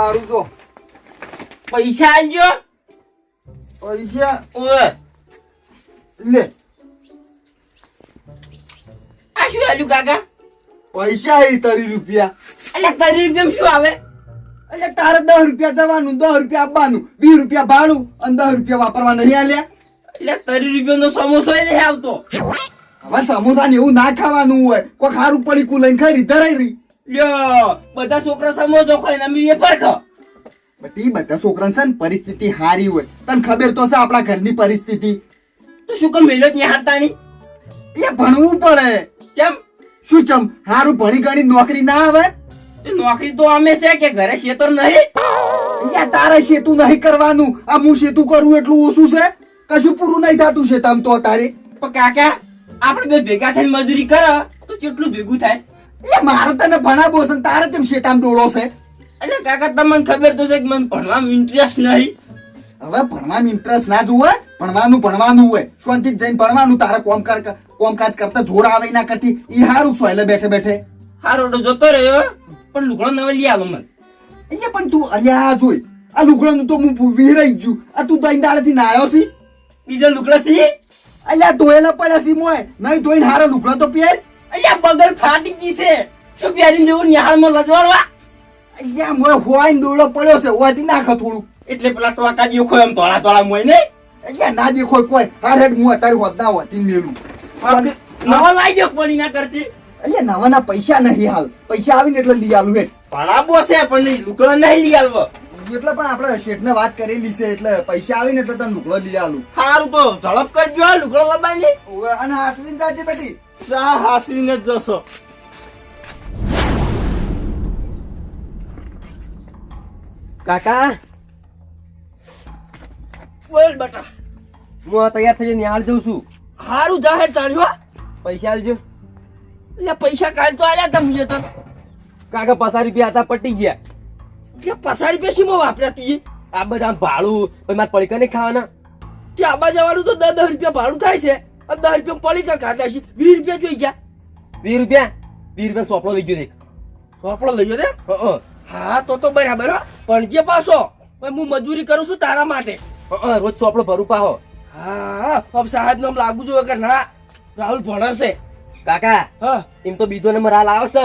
હારું જો. પૈસા આલજો. પૈસા? ઓય. લે. આ શું આલુ કાકા? પૈસા હે તરી રૂપિયા. એટલે તારી રૂપિયા શું આવે? એટલે તારે દસ રૂપિયા જવાનું દસ રૂપિયા આપવાનું વીસ રૂપિયા ભાડું અને દસ રૂપિયા વાપરવા નહીં આલ્યા. એટલે તારી રૂપિયાનો સમોસો નહીં આવતો. હવે સમોસા ને એવું ના ખાવાનું હોય કોઈ ખારું પડી કુ લઈને ખરી ધરાઈ રહી. લ્યો બધા છોકરા સમોસો ખાય ને અમે વેફર ખા બટી બધા છોકરાને છે ને પરિસ્થિતિ હારી હોય. તને ખબર તો છે આપણા ઘરની પરિસ્થિતિ? તો શું કામ મેલો ત્યાં હારતાણી એ ભણવું પડે. કેમ? શું ચમ હારું ભણી ગણી નોકરી ના આવે? નોકરી તો અમે છે કે ઘરે શેતર નહીં? યા તારે સેતું નહીં કરવાનું. આ હું સેતું કરું એટલું ઓછું છે? કશું પૂરું નહીં થતું છે તમ તો તારે પણ કાકા આપણે બે ભેગા થઈને મજૂરી કરો તો કેટલું ભેગું થાય? એ મારે તને ભણાવો છે તારે ચમ શેતામ ડોળો છે? એટલે કાકા તમને ખબર તો છે કે મને ભણવામાં ઇન્ટરેસ્ટ નહીં. હવે ભણવામાં ઇન્ટરેસ્ટ ના જોવે ભણવાનું ભણવાનું હોય. શાંતિ જઈને ભણવાનું તારે કોમ કર કોમકાજ કરતા જોર આવે ના કરતી. ઈ હારું સોયલે બેઠે બેઠે. હારો તો જતો રહ્યો પણ લુગડો નવે લઈ આવો મને. અહીંયા પણ તું અલ્યા જોઈ આ લુગડાનું તો હું વિહરાઈ જ છું આ તું દઈ દાડેથી નાયો છી. બીજા લુગડા થી અલ્યા ધોયેલા પડ્યા સી મોય નહીં ધોઈને હારો લુગડો તો પહેર. અલ્યા બગલ ફાટી ગઈ છે. શું પહેરીને જવું નિહાળમાં લજવાડવા? અલ્યા મોય હોય દોડો પડ્યો છે ઓથી નાખ થોડું. એટલે પેલા ટોકા ખોય એમ તોળા તોળા મોય ને અલ્યા ના દેખો કોઈ. હારે હું અત્યારે હોત ના હોતી મેલું. નવા લાવી દો પડી ના કરતી. અલ્યા નવાના પૈસા નહીં હાલ. પૈસા આવીને એટલે લઈ આલું હે ભણાબો છે પણ નહીં લુકડો નહીં લઈ આલવો. એટલે પણ આપણે શેઠને વાત કરેલી છે એટલે પૈસા આવીને એટલે તને લુકડો લઈ આલું. સારું તો ઝડપ કરજો લુકડો લબાઈ લે. અને હાચવીને જાજે બેટી. જા હાસવીને જ જશો કાકા બોલ બટા હું આ તૈયાર થઈ નિહાળ જઉં છું હારું જાહેર હા પૈસા આલજો એટલે પૈસા કાલ તો આલ્યા મુજે તને કાકા પચાસ રૂપિયા હતા પટી ગયા કે રૂપિયા પેશીમાં વાપર્યા તું આ બધા ભાડું પછી મારે પડીકા નહીં ખાવાના કે આબા જવાનું તો દસ દસ રૂપિયા ભાડું થાય છે દસ રૂપિયા પડી કા ખાતા છે વીસ રૂપિયા જોઈ ગયા. વીસ રૂપિયા? વીસ રૂપિયા સોપડો લઈ ગયો દેખ સોપડો લઈ ગયો દે હં, તો તો બરાબર હો. પણ જે પાછો હું મજૂરી કરું છું તારા માટે. રોજ સોપડો ભરું પાહો. હા હવે સાહેબ નામ લાગુ છું કે ના. રાહુલ ભણશે કાકા હા. એમ તો બીજો નંબર હાલ આવશે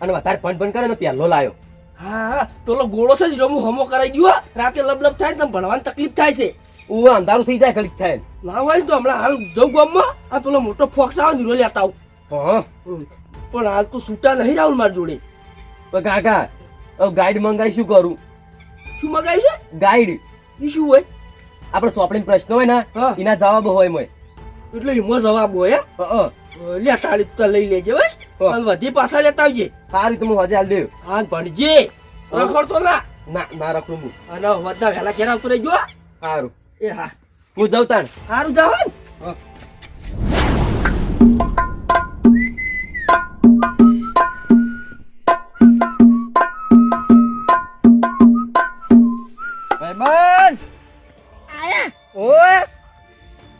અને વધારે ફંડ ફંડ કરે ને પહેલો લાયો. હા પેલો ગોળો છે ને હું હમો કરાઈ ગયો. રાતે લબ લબ થાય ને ભણવાની તકલીફ થાય છે. ઉ અંધારું થઈ જાય ઘડીક થાય. ના હોય તો હમણાં હાલ જવું ગામમાં. આ પેલો મોટો ફોક્સ આવે ને લેતા આવું. હા. પણ હાલ તો છૂટા નહીં રાહુલ મારી જોડે. પણ કાકા હવે ગાઈડ મંગાઈ શું કરું? શું મંગાવી છે? ગાઈડ. એ શું હોય? આપણે સોંપણી પ્રશ્ન હોય ને. એના જવાબ હોય મોય. એટલે એમાં જવાબ હોય. લે તાળી તો લઈ લેજે બસ. હાલ વધી પાછા લેતા આવજે. સારું તો હું હજે હાલ દેવ હા ભણજે. રખડતો ના. ના ના રખડું હું. અને વધતા વહેલા ઘેર આવતો રહેજો. સારું. એ હા. હું જાઉં સારું જાવ ને. આયા. ઓય!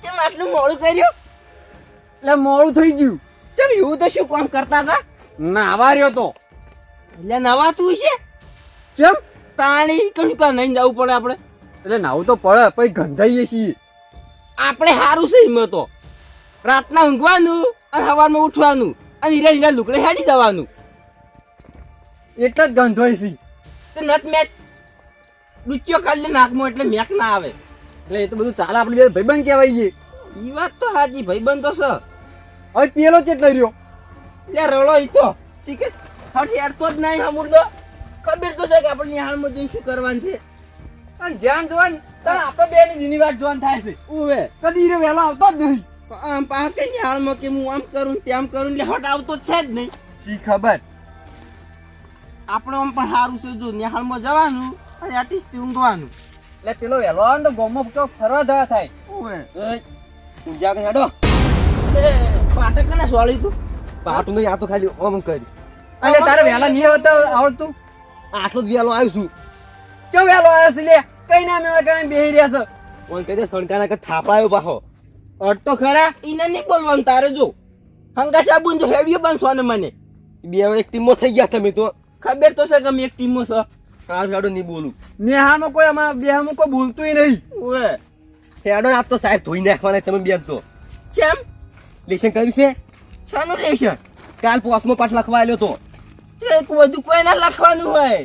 કેમ આટલું મોડું કર્યું એટલે મોડું થઈ ગયું. ચાલ એવું તો શું કામ કરતા હતા? નાવા રહ્યો તો. એટલે નવા તું છે ચમ તાણી કણકા નહીં જવું પડે આપણે. એટલે નાવું તો પડે પછી ગંધાઈએ છીએ. આપણે સારું છે હિંમત તો. રાતના ઊંઘવાનું અને સવારમાં ઉઠવાનું અને હીરા હીરા લુકડે હેડી જવાનું. એટલે જ ગંધોય છીએ. તો નત મેચ ડૂચ્યો કાઢી નાકમાં એટલે મેક ના આવે. એટલે એ તો બધું ચાલે આપણે બે ભાઈબંધ કહેવાય છે એ વાત તો હાજી ભાઈબંધ તો છે. હવે પેલો ચેટલો રહ્યો? એટલે રડો એ તો. ઠીક છે? હઠ યાર તો જ નહીં હમુરદો ખબર તો છે કે આપણે નિહાળમાં જઈને શું કરવાનું છે. અને ધ્યાન જોવાનું તારે આપણે બે ની જીની વાત જોવાનું થાય છે. ઉવે કદી રે વેલો આવતો જ નહીં. આમ પાહ કે હાલમાં કે હું આમ કરું તેમ કરું એટલે હટ આવતો છે જ નહીં. શી ખબર? આપણે આમ પણ સારું છે જો નિહાળમાં જવાનું અને આર્ટિસ્ટથી ઊંઘવાનું. એટલે પેલો વહેલો આવે ને તો ગોમો તો ફરવા જવા થાય. ઉવે. એય, કરી હેડો. એ પાટક ને સોળી તું? પાટું નહીં આ તો ખાલી ઓમ કરી અને તારે વહેલા નહીં આવતા આવડતું? આટલો જ વેલો આવ્યું છું. ચો વહેલો આવ્યો છે લે કઈ ના મેં કઈ બેહી રહ્યા છે. ઓન કહી દે સણકાના કે થાપાયો પાહો અટ તો ખરા. નહીં બોલવાનું તારે જો. હંગા સાબુન જો હેડિયો બનશો ને મને. બે એક ટીમમાં થઈ ગયા તમે તો. ખબર તો છે કે અમે એક ટીમમાં છે. હાલ નહીં બોલું. નેહાનો કોઈ અમારા બેહામાં કોઈ બોલતુંય નહીં. ઓવે. હેડો તો સાહેબ ધોઈ નાખવાના તમે બે તો. કેમ લેશન કર્યું છે? શાનું લેશન? કાલ પોસ્ટમાં પાઠ લખવા આવ્યો તો. એક બધું કોઈ ના લખવાનું હોય.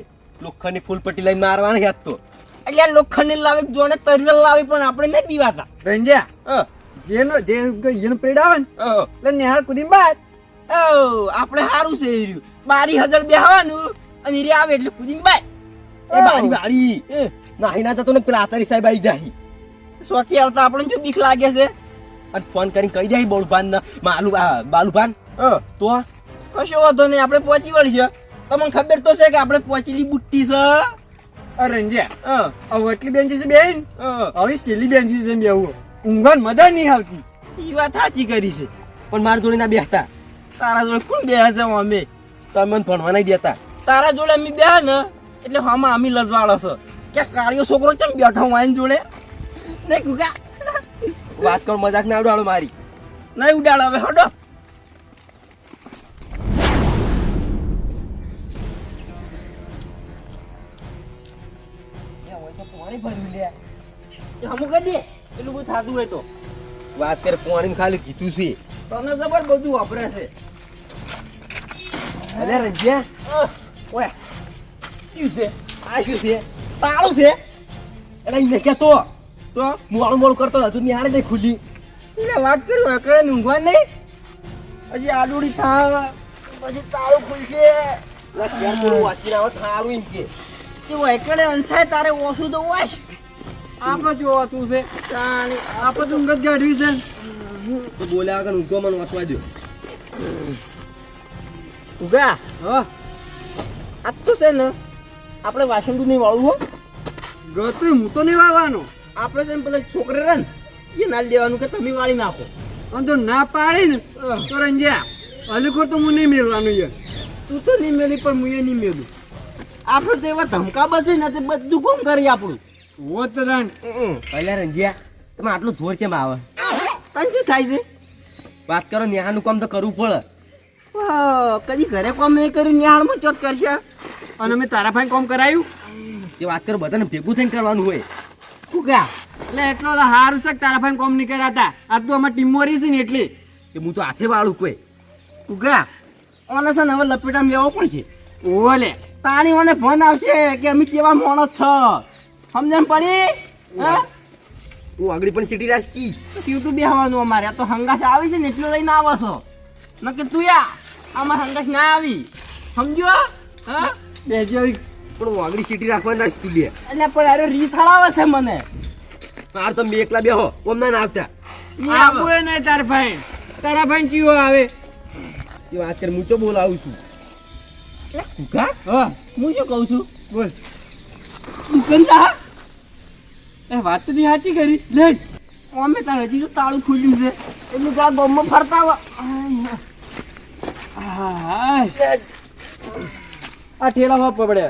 લોખંડની ફૂલ પટ્ટી લઈને મારવાના યાદ તો. એટલે લોખંડ લોખંડની લાવે જોડે તરવેલ લાવી પણ આપણે નહીં પીવાતા. રંજ્યા જેનો જે જેનો પીડ આવે ને એટલે નેહાળ કુદી બાદ ઓ આપણે સારું છે રહ્યું. બારી હજાર બેહવાનું અને રે આવે એટલે કુદી બાય એ બારી બારી. નાહી ના જતો ને પેલા આચારી સાહેબ આવી જાય. સોકી આવતા આપણને શું બીક લાગે છે? અને ફોન કરીને કહી દે બળુભાન ને માલુ બાલુભાન. હા તો કશો વાંધો નહીં આપણે પહોંચી વળશે. તમને ખબર તો છે કે આપણે પહોંચેલી બુટ્ટી છે. રંજ્યા હવે એટલી બેન? હા. હવે છેલ્લી બેન્ચીસ છે બેવું ઊંઘવાની મજા નહીં આવતી. એ વાત સાચી કરી છે. પણ મારા જોડે ના બેસતા તારા જોડે કોણ બેહે છે અમે? તમે મને ભણવા નહીં દેતા. તારા જોડે અમે બેહે ને એટલે હમા અમે લજવાળો છો. કે કાળિયો છોકરો કેમ બેઠો એની જોડે? નહીં કુકા. વાત કર મજાક ના ઉડાડો મારી. નહીં ઉડાડો હવે હડો. હમું કરી દે એટલું બધું થતું હોય તો. વાત કરે પાણી ખાલી કીધું છે. તને ખબર બધું વાપરે છે. અરે રંજ્યા ઓય શું છે? આ શું છે? તાળું છે? એટલે એને કહેતો તો. મોડું મોડું કરતો હતો નિહાળે નહીં ખુલ્લી. એટલે વાત કરી ઊંઘવા નહીં? હજી આડુડી થા પછી તાળું ખુલશે. વાંચીને સારું એમ કે. તે વૈકડે અંસાય તારે ઓછું તો વાશ આપણે જોવા તું છે. આપણે તો ઊંઘ જ ગાઢવી છે. તો બોલ્યા આગળ ઊંઘો મને વાંચવા દો ઉગા હા. આ તો છે ને આપણે વાસણ નહીં વાળવું હો. ગતું હું તો નહીં વાળવાનો. આપણે છે ને પેલા છોકરે રે ને એ નાલ દેવાનું કે તમે વાળી નાખો. અને જો ના પાડી ને તો રંજ્યા અલીખોર તો હું નહીં મેળવાનું યાર. તું તો નહીં મેળી પણ હું એ નહીં મેળું. આપણે તો એવા ધમકા બસે ને તે બધું કોણ કરી આપણું? ઓતરણ પહેલા રંજ્યા તમે આટલું જોર છે આવે? તને શું થાય છે? વાત કરો નેહાનું કામ તો કરવું પડે. હા, કદી ઘરે કોમ નહીં કર્યું નિહાળમાં ચોથ કરશે. અને અમે તારા ભાઈ કોમ કરાયું? તે વાત કરો બધાને ભેગું થઈને કરવાનું હોય. કુકા એટલે એટલો તો સારું છે કે તારા ભાઈ કોમ નહીં કર્યા હતા. આ તો અમારી ટીમ મોરી છે ને એટલે. કે હું તો હાથે વાળું કોઈ. કુકા ઓને છે ને હવે મેળવો પણ છે. ઓલે. તાણી મને ફોન આવશે કે અમે કેવા માણસ છો. સમજણ પડી? હા હું? આગળ પણ સીટી રાજકી યુટ્યુબ બેહવાનું અમારે. આ તો હંગાસ આવે છે ને એટલું લઈને આવો છો. નકે તું યા આમાં હંગાસ ના આવી. સમજો હા? બેસી આવી પણ હું આગળ સીટી રાખવાની રાખતું લે. એટલે પણ અરે રીસ હળાવે છે મને. માર તમે એકલા બેહો. ઓમ ના ના આવતા. આવું નહીં તાર ભાઈ. તારા ભાઈ ચીવો આવે. એ વાત કરી હું ચો બોલાવું છું? કુકા હા. હું શું કહું છું? બોલ. દુકાનદાર એ વાત તો સાચી કરી. લે. અમે તારે હજી તાળું ખુલ્યું છે. એટલે પેલા બોમ્બમાં ફરતા આ ઠેલા હોપ પડે.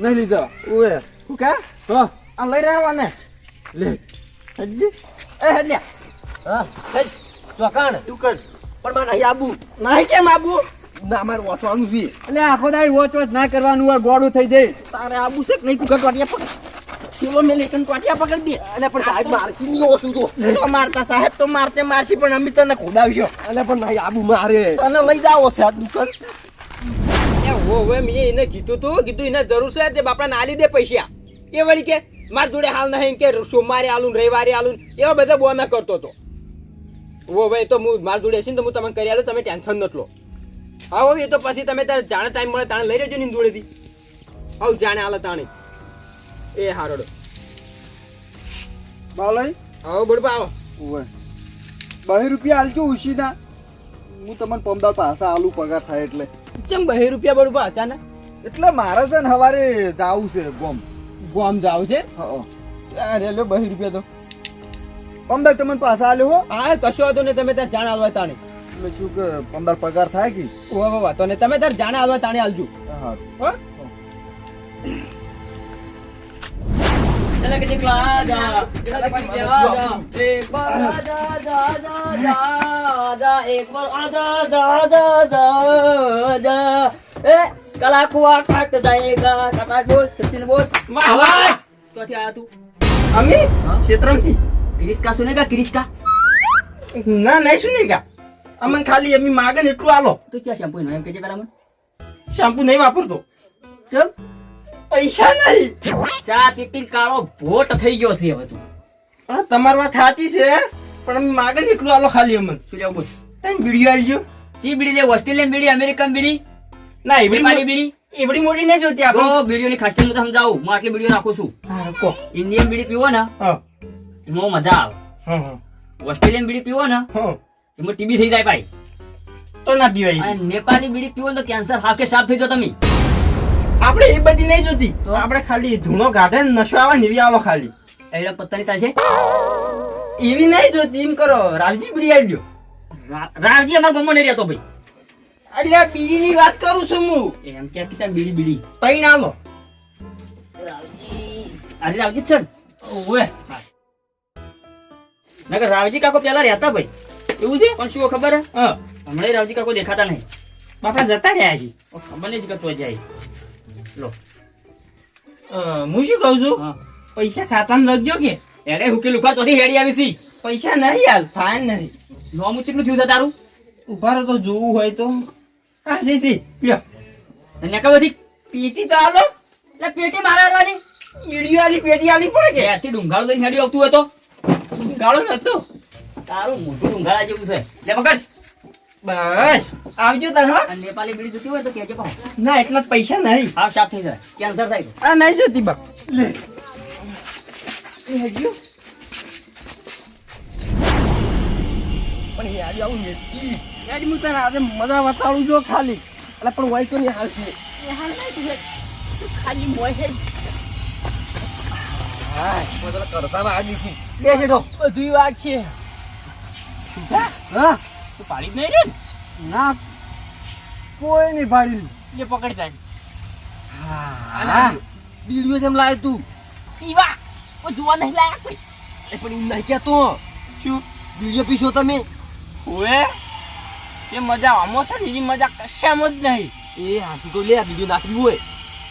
નહીં લીધો. ઓએ કુકા હા. આ લઈ રહ્યા ને? લે. હજી? એ હલ્યા. હા. ચોકાણ. તું કર. પણ મારે નહીં આબુ. નહીં કેમ આબુ? ના મારે વાંચવાનું છે. એટલે આખો દાડી વોચ વોચ ના કરવાનું આ ગોળું થઈ જાય. તારે આબુ છે કે નહીં કુકર ટોટિયા પકડ. કિલો મેં લેકન ટોટિયા પકડ દે એટલે પણ સાહેબ મારસી નહીં ઓછું તો. તો મારતા સાહેબ તો મારતે મારસી પણ અમે તને ખોદાવશો એટલે પણ નહીં આબુ મારે. તને લઈ જાવો છે આ દુકાન. એ હો હવે મેં એને કીધું તું કીધું એને જરૂર છે તે બાપડા ના લીધે દે પૈસા. એ વળી કે માર જોડે હાલ નહીં કે સોમવારે આલું રવિવારે આલું એવો બધા બોના કરતો હતો. ઓ ભાઈ તો હું માર જોડે છે ને તો હું તમને કરી આલું તમે ટેન્શન નથી લો. આવો એ તો પછી તમે તારે જાણે ટાઈમ મળે તાણે લઈ રહેજો ને જોડેથી આવ જાણે હાલે તાણે. એ હારોડો. બાલય આવો બડબા આવો. ઓવે બહી રૂપિયા આલજો ઉશીના. હું તમને પમદાર પાસા આલુ પગાર થાય એટલે. ચમ બહી રૂપિયા બડબા અચાનક? એટલે મારે છે ને સવારે જાવું છે ગોમ. ગોમ જાવ છે? હા. અરે લો બહી રૂપિયા તો. પમદાર તમને પાસા આલ્યો હો. હા કશો હતો ને તમે ત્યાં જાણ આલવા તાણે. એટલે શું કે પંદર પગાર થાય કે ઓહો વાતો ને તમે તાર જાણે આવવા તાણે આલજો હા ચલે કે દેખલા જા કલાકુઆ કટ જાયેગા કટા તું અમી ક્ષેત્રમથી ક્રિસ્કા સુનેગા ક્રિસ્કા ના નહીં અમન ખાલી એમ માગે ને એટલું આલો. તો ક્યાં શેમ્પુ એમ કેજે પેલા મને? શેમ્પુ નહીં વાપરતો. ચમ? પૈસા નહીં. ચા પીપી કાળો ભોટ થઈ ગયો છે હવે તું. હા તમારી વાત સાચી છે પણ અમે માગે ને એટલું આલો ખાલી અમને. શું લેવું બોલ? તને બીડીઓ આવજો ચી બીડી લે ઓસ્ટ્રેલિયન બીડી અમેરિકન બીડી? ના એવડી મારી બીડી? એવડી મોટી નહીં જોતી આપણે. બીડીઓ ની ખાસિયત હું સમજાવું. હું આટલી બીડીઓ નાખું છું. હા કો. ઇન્ડિયન બીડી પીવો ને એમાં મજા આવે. ઓસ્ટ્રેલિયન બીડી પીવો ને એમાં ટીબી થઈ જાય ભાઈ. તો ના પીવાય. અને નેપાળી બીડી પીવો ને તો કેન્સર હાકે સાફ થઈ જો તમે. આપણે એ બધી નહીં જોતી. તો? આપણે ખાલી ધૂણો ગાઢે ને નશો આવે ને એવી આલો ખાલી. એડા પત્તાની તાલ છે એવી નહીં જોતી. એમ કરો રાવજી બીડી આવી ગયો રાવજી અમાર ગમો નહીં રહેતો ભાઈ. અરે આ બીડીની વાત કરું છું હું. એમ કે કિસાન બીડી બીડી. તઈ ના આવો રાવજી અરે રાવજી છે ઓએ નકર રાવજી કાકો પેલા રહેતા ભાઈ. એવું છે? પણ શું ખબર? હમણાં રાવજી કાકો દેખાતા નહીં. બાપા જતા રહ્યા છે ખબર નહીં કે તો જાય. લો. હું શું કહું છું? પૈસા ખાતામાં લખજો કે. એડે હુકે લુખા તોથી હેડી આવી સી પૈસા નહીં હાલ ફાઇન નહીં. નોમું ચેટલું થયું છે તારું? ઊભા રહો તો જોવું હોય તો. હા સી સી લ્યો. અને થી પેટી તો આલો એટલે પેટી મારા આવવાની બીડીઓ આલી પેટી આલી પડે કે? ત્યારથી ડુંગાળો લઈને હેડી આવતું હોય તો. ડુંગાળો નતો. તારું મોઢું ડુંગાળા જેવું છે. લે પકડ. બસ. આવજો તાર અને નેપાળી બીડી જોતી હોય તો કહેજે પણ. ના એટલા જ પૈસા નહીં. હાફ સાફ થઈ જાય. કેન્સર થાય આ નહીં જોતી બા. લે. એ પણ એ આવું ને યાર હું તને આજે મજા બતાડું જો ખાલી. એટલે પણ હોય તો નહીં હાલ છે. ખાલી મોય છે હા કરતા આવી છે બે હેડો. બધું વાત છે. હા? તું પાડી જ નહીં રહ્યો ના? કોઈ નહીં પાડી લે પકડી તારી. હા. બીડીઓ જેમ લાય તું. પીવા ઓ જોવા નહીં લાયા કોઈ? એ પણ એમ નહીં કહેતો. શું? બીડીઓ પીશો તમે. ઓએ? એ મજા આમાં છે ને એની મજા કશામાં જ નહીં. એ હાથી તો લે બીડીઓ નાખવી હોય.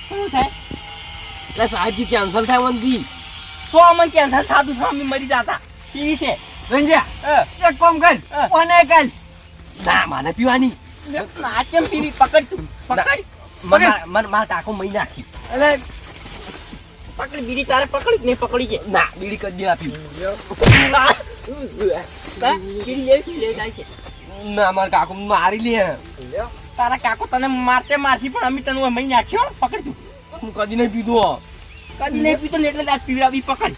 શું થાય? એટલે સાહેબજી કેન્સલ થાય વનથી તો અમને કેન્સલ થતું અમે મરી જતા. એ છે. રંજ્યા. એક કોમ કર. કોને કર ના માને પીવાની. નાચમ પીવી? પકડ તું પકડ. મને મને મારા તાકો મહી નાખી. એટલે પકડ બીડી તારે પકડી નહીં પકડી કે? ના બીડી કદી દે છે ના મારા કાકો મારી લે. તારા કાકો તને મારતે મારસી પણ અમે તને મહી નાખ્યો પકડ તું. હું કદી નહીં પીધો. કદી નહીં પીતો ને એટલે તાર પીવડાવી પકડ.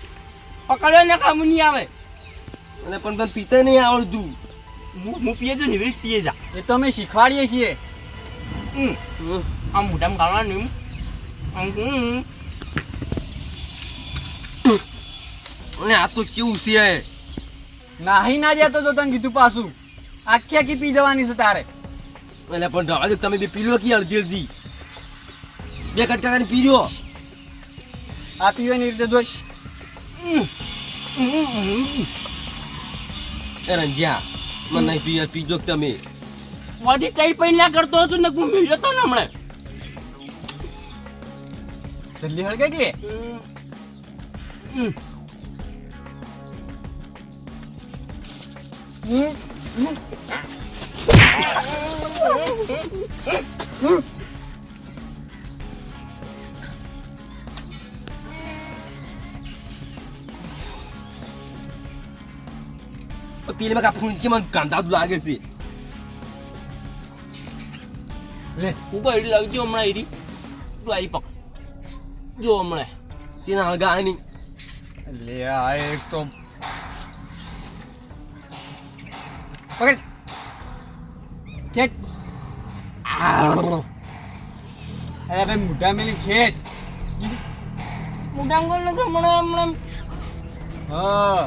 પકડ્યો ને કામ નહીં આવે. અને પણ તને પીતે નહીં આવડતું. હું હું પીએ છું ને એવી પીએ જા. એ તો અમે શીખવાડીએ છીએ. હમ. આમ મોઢામાં ગાળવાનું આમ. અને આ તો કેવું છે? નાહી ના જતો તો તને કીધું પાછું. આખી આખી પી જવાની છે તારે. એટલે પણ રવા તમે બે પીલો કે અડધી અડધી? બે કટકા કરીને પી આ આ પીવાની રીતે જોઈ. એ રંજ્યા મને નહીં પી પીજો તમે. મોઢી કઈ પૈ ના કરતો હતો ને હું જતો તો ને હમણાં. જલ્દી હળગે કે હમ. પીલે કે મને કાંદા લાગે છે. ઉપર એડી લાવજો હમણાં એરી તું આરી પકડ. જો હમણાં. તેના હળગા નહીં લે આ એક તો પકડ. ખેંચ. અરે ભાઈ મોઢા મેલી મોટા અંગલ નથી હમણાં હમણાં. હા.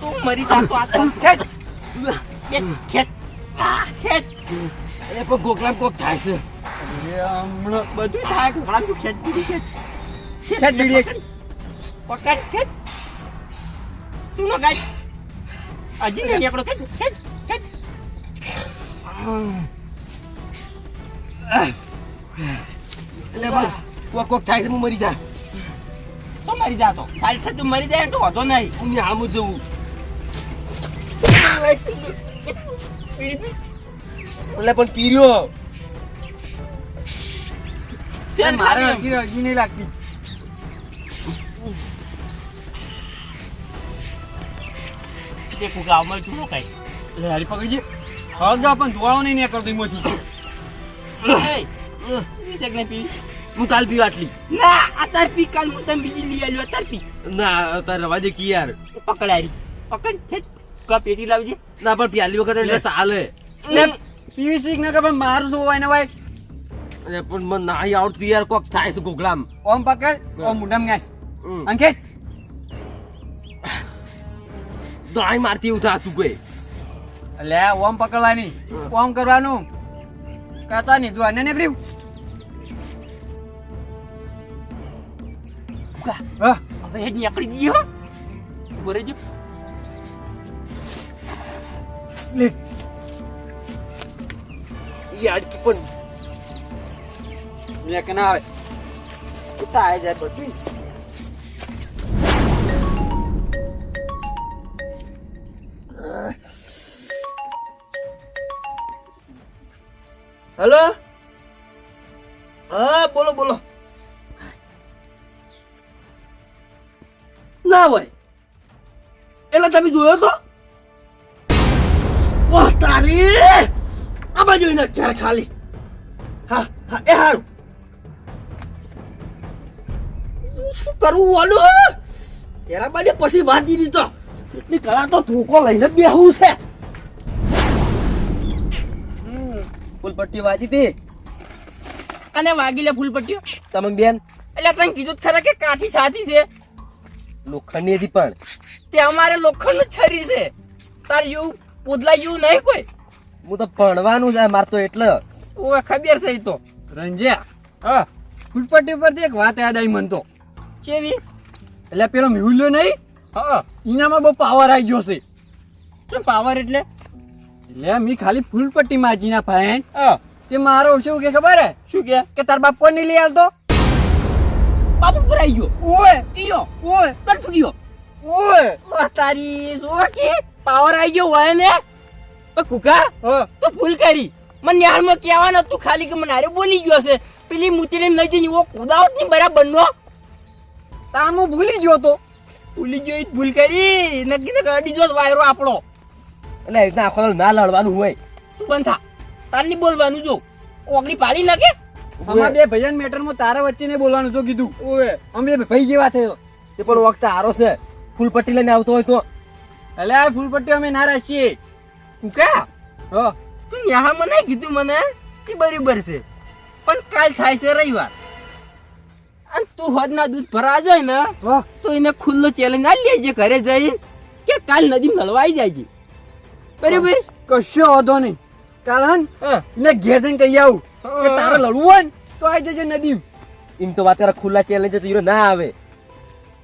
તું મરી જાતો આ તો ખેંચ. ખેંચ ખેંચ. એ પણ ગોકલામ કોક થાય છે. હમણાં બધું થાય ઘોડા તું ખેંચ બીડી ખેંચ. ખેંચ બીડી. પકડ. ખેંચ. તું ન ગાય હજી નહીં નીકળો. ખેંચ ખેંચ ખેંચ. એટલે બસ કોક કોક થાય છે હું મરી જા તો મરી જાતો. ચાલશે તું મરી જાય તો વધો નહીં. હું ને આમ જવું. એટલે પણ પીર્યો મારે હજી હજી નહીં લાગતી. દેખું ગામમાં તું કઈ. લે હારી પકડજે. હળદા પણ ધોળો નહીં કરતો એમાંથી. પીશેક ને પી. હું કાલ પીવા આટલી ના અત્યારે પી કાલ હું તને બીજી લઈ આવ્યો અત્યારે પી ના અત્યારે રવા દે કી યાર પકડારી પકડ ખેંચ કા પેટી લાવજે. ના પણ પ્યાલી વખત એટલે ચાલે લે પીવી શીખ ને કે પણ મારું શું હોય ને ભાઈ અરે પણ મને નાહી આવડતું યાર કોક થાય છે ગોગલામ. ઓમ પકડ ઓમ મુંડમ ગાય. અંકેત. દાઈ મારતી એવું થતું કોઈ. લે ઓમ પકડવાની. ઓમ કરવાનું. કહેતા નહીં તું આને નીકળ્યું. હા હવે હેડ નીકળી ગયો બોરે જો લે યાર કે પણ મેં કે ના આવે ઉતા આવી જાય બધું હેલો હા બોલો બોલો ના હોય. એટલે તમે જોયો તો? વાહ તારી! આ બાજુ એના ઘેર ખાલી. હા હા એ હારું. શું કરવું વાલું તેરા બાજુ પછી વાંધી દીધો. એટલી કળા તો ધોકો લઈને જ બેહવું છે. ફૂલપટ્ટી વાજી હતી અને વાગી લે ફૂલપટ્ટીઓ. તમે બેન? એટલે તને કીધું જ ખરા કે કાઠી સાથી છે. લોખંડની હતી પણ. તે અમારે લોખંડનું છરી છે. તાર જેવું પોદલા જેવું નહીં કોઈ? હું તો ભણવાનું જાય મારતો એટલે. ઓવે ખબર છે તો. રંજ્યા. હા. ફૂટપટ્ટી પરથી એક વાત યાદ આવી મન તો. ચેવી એટલે પેલો મ્યુલ્યો નહીં? હા. એનામાં બહુ પાવર આવી ગયો છે. શું પાવર એટલે? એટલે મી ખાલી ફૂલપટ્ટી માજીના ફાઈન હા. તે મારો શું કે ખબર હે? શું કે? કે તાર બાપ કોની લઈ આવતો બાપુ ભરાઈ ગયો. ઓય. ઈયો ઓય. પણ ફૂટ્યો. ઓય. વાહ તારી જો કે પાવર આવી ગયો હોય ને. પણ કુકા તો ભૂલ કરી. મને યારમાં કહેવાનું તું ખાલી કે મને હારે બોલી ગયો છે. પેલી મૂતીને લઈ જઈને એવો કુદાવત બરાબર નો. તાર ભૂલી ગયો તો. ભૂલી ગયો ઈ ભૂલ કરી. નક્કી ને અડી જો વાયરો આપણો. એટલે એ રીતના આખો ના લડવાનું હોય. તું બંધ થા. તાર બોલવાનું જો. ઓગળી પાડી લાગે. અમાર બે ભજન મેટરમાં તારા વચ્ચે નહીં બોલવાનું તો કીધું. ઓવે. અમે ભાઈ જેવા થયો. એ પણ વખત સારો છે. ફૂલપટ્ટી લઈને આવતો હોય તો. એટલે આ ફૂલપટ્ટી અમે ના રાખીએ. કુકા હા. તું યહા મને કીધું મને કે બરાબર છે. પણ કાલ થાય છે રવિવાર. અને તું હોદના દૂધ ભરા જાય ને તો એને ખુલ્લો ચેલેન્જ આ લેજે ઘરે જઈ કે કાલ નદી નળવાઈ જાય છે બરાબર? કશો વાંધો નહીં. કાલ હન ને ઘેર જઈને કહી આવું. કે તારે લડવું હોય ને તો આવી જજે નદીમ. એમ તો વાત કરે ખુલ્લા ચેલેન્જ તો હીરો ના આવે.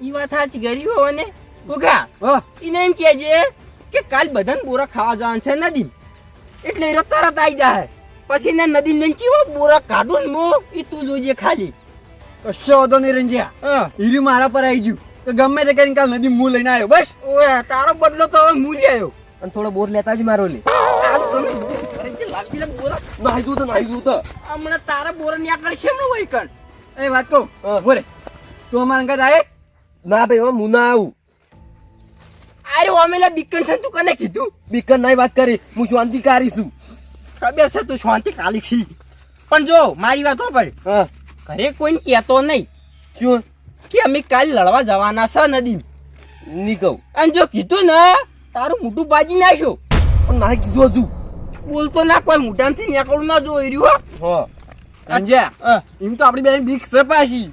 ઈ વાત સાચી ગરી હો ને કુકા હા. એને એમ જે કે કાલ બધાને બોરા ખાવા જવાનું છે નદીમ. એટલે એ તરત આવી જાય પછી ને નદી લઈને ચીવો બોરા કાઢું ને મો એ તું જોજે ખાલી. કશો વાંધો નહીં રંજ્યા. હા. હીરું મારા પર આવી ગયું. તો ગમે તે કરીને કાલ નદી હું લઈને આવ્યો બસ. ઓય તારો બદલો તો હવે લઈ આવ્યો. અને થોડો બોર લેતા જ મારો લે. લાવજી લે બોરા નાહી જવું તો નાહી જવું હમણાં તારા બોરા ની આગળ છે હમણાં વહી કણ? એ વાત કહું? હા. બોરે તું અમારા ઘર આવે ના ભાઈ હું ના આવું. અરે ઓમેલા બિકન છે તું કને કીધું? બીકન નહીં વાત કરી. હું શાંતિ કરી છું. ખબર છે તું શાંતિ કાલી છી. પણ જો મારી વાત પર હા. ઘરે કોઈ કહેતો નહીં શું? કે અમે કાલ લડવા જવાના છે નદી. નહીં કહું. અને જો કીધું ને તારું મોટું બાજી નાખ્યો. પણ ના કીધું હજુ. બોલતો ના કોઈ મોઢામાંથી નીકળું ના જોઈ રહ્યો હો. રંજ્યા હા. એમ તો આપણી બેન બીક છે પાછી.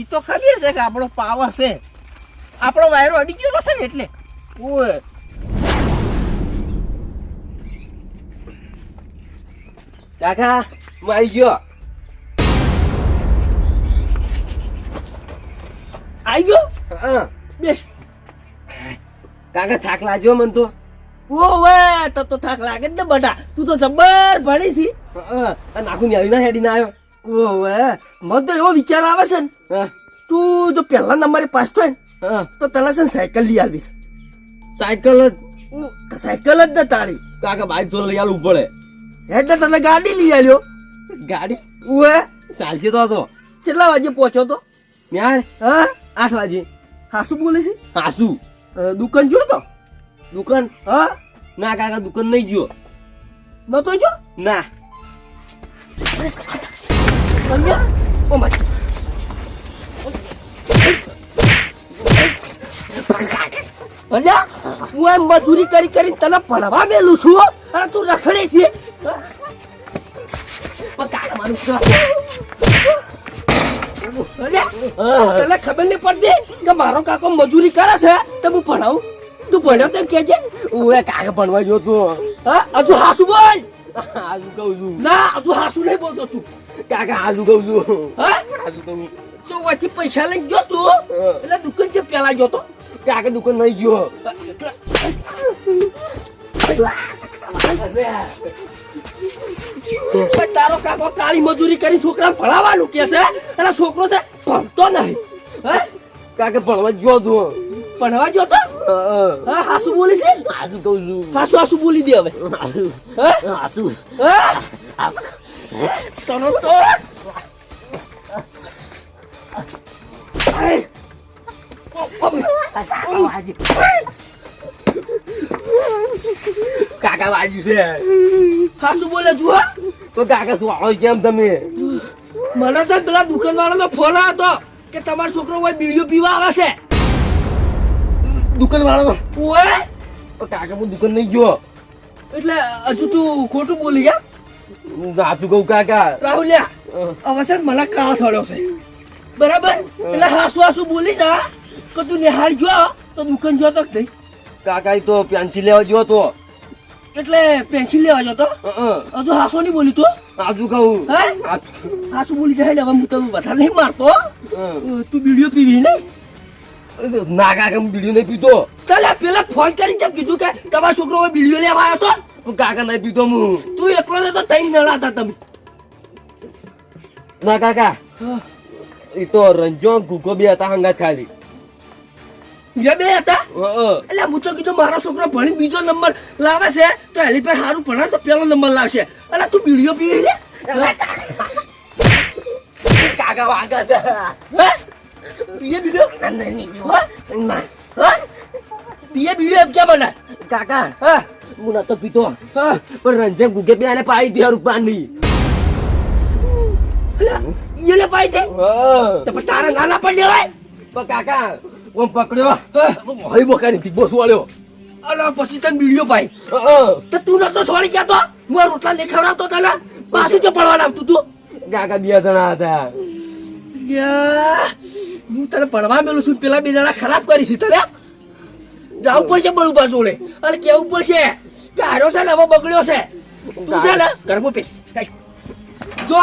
એ તો ખબર છે કે આપણો પાવર છે. આપણો વાયરો અડી ગયો છે ને એટલે. ઓય. કાકા હું આવી ગયો. આવી ગયો? હા. બેસ. કાકા થાક લાગ્યો મને તો. ઓવે તો તો થાક લાગે ને બટા. તું તો જબર ભણી છી. નાખું ની ન્યારી ના હેડી ના આવ્યો. ઓવે મને તો એવો વિચાર આવે છે ને. તું જો પહેલા નંબરે પાસ થાય ને હા તો તને છે સાયકલ લઈ આવીશ. સાયકલ જ? સાયકલ જ ને તારી. કાકા બાઈક તો લઈ આવું પડે એટલે તને ગાડી લઈ આવ્યો ગાડી? ઓવે ચાલશે તો હતો કેટલા વાગે પહોંચ્યો તો? ન્યાર હા? આઠ વાગે. હાસુ બોલે છે? હાસુ દુકાન જોયો તો? દુકાન? હા? ના કાકા દુકાન નહીં જો નતો જો? ના. સમજ્યા ઓ માય અલ્યા હું એમ મજૂરી કરી કરી તને ભણવા મેલું છું અને તું રખડે છે. તને ખબર નહીં પડતી કે મારો કાકો મજૂરી કરે છે તો હું ભણાવું? તું ભણ્યો તેમ કે છે? ઓએ કાકા ભણવા ગયો તું. હા? હજુ હાસુ બોલ. આજુ કહું છું. ના હજુ હાસુ નહીં બોલતો તું. કાકા હાજુ કહું છું. હા? આજુ કહું તો વચ્ચે પૈસા લઈને ગયો તું એટલે દુકાન છે પેલા ગયો તો. કાકા દુકાન નહીં ગયો. તારો કાકો કાળી મજૂરી કરી છોકરા ભણાવવાનું કે છે? અને છોકરો છે ભણતો નહીં. હે? કાકા ભણવા ગયો તું. ભણવા ગયો તો? હા હાસુ બોલી છે? આજુ કહું છું હાસુ હાસુ બોલી દે હવે. આજુ હે? આજુ હે? તનો તો. કાકા વાજુ છે. હાસુ બોલે જુઓ તો કાકા શું આવો છે એમ તમે? મને ને પેલા દુકાન વાળાનો ફોન હતો કે તમારો છોકરો કોઈ બીડીઓ પીવા આવે છે. દુકાન વાળો ઓએ તો કાકા હું દુકાન નહીં ગયો. એટલે હજુ તું ખોટું બોલી ગયા સાચું કહું કાકા. રાહુલ હવે છે મને કાસ સડ્યો છે. બરાબર? એટલે હાસુ હાસુ બોલી જા. કે તું નિહાળ જો તો દુકાન જો તો થઈ કાકા તો પેન્સિલ લેવા જો તો. એટલે પેન્સિલ લેવા જતો હજુ હાસો નહીં બોલી તું. હાજુ કહું. હાસુ. બોલી જાય હવે હું તને વધારે નહીં મારતો. તું બીડીઓ પીવી નહીં? ના કેમ બીડીઓ નહીં પીતો ચાલે પેલા ફોન કરી જેમ કીધું કે તમારો છોકરો બીડીઓ લેવા આવ્યો તો હું કાકા નહીં પીતો હું. તું એકલો ને તો તઈ નડા હતા તમે. ના કાકા એ તો રંજો ગુગો બે હતા હંગાત ખાલી. બીજા બે હતા? એટલે હું તો કીધું મારો છોકરો ભણી બીજો નંબર લાવે છે તો એની પર સારું ભણે તો પેલો નંબર લાવશે. એટલે તું બીડીઓ પીવી લે કાકા વાગા છે. હે? પીએ? હા? પીએ બીડીઓ એમ ક્યાં બને કાકા હા હું નતો પીતો પણ રંજન ગુગે બે આને પાઈ દે રૂપાની એને પાઈ દે તો પછી તારે નાના પણ લેવાય પણ કાકા ઓમ પકડ્યો હરી બોકાની થી બોસ વાળ્યો અને પછી તને બીડીઓ પાઈ. તો તું નતો સોળી ગયા તો હું આ રોટલા નહીં ખવડાવતો તને પાછું જો પડવા આવતું તું કાકા બે જણા હતા હું તને પડવા મેલું છું પેલા બે જણા ખરાબ કરી છે તને? જવું પડશે બળુબા જોડે અને કેવું પડશે કે હારો છે ને હવે બગડ્યો છે. તું છે ને ગરબો પે જો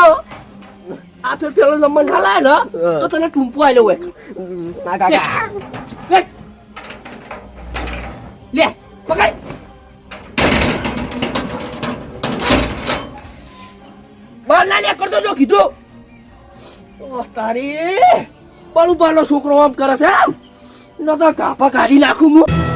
આ ફેર પેલો નંબર ના લાય ને તો તને ટૂંપો આવેલો હોય. લે લે પકડ. બહાર ના લે કરતો જો કીધું. તારી. બળુબાનો છોકરો આમ કરે છે આમ ન તો કાપા કાઢી નાખું હું.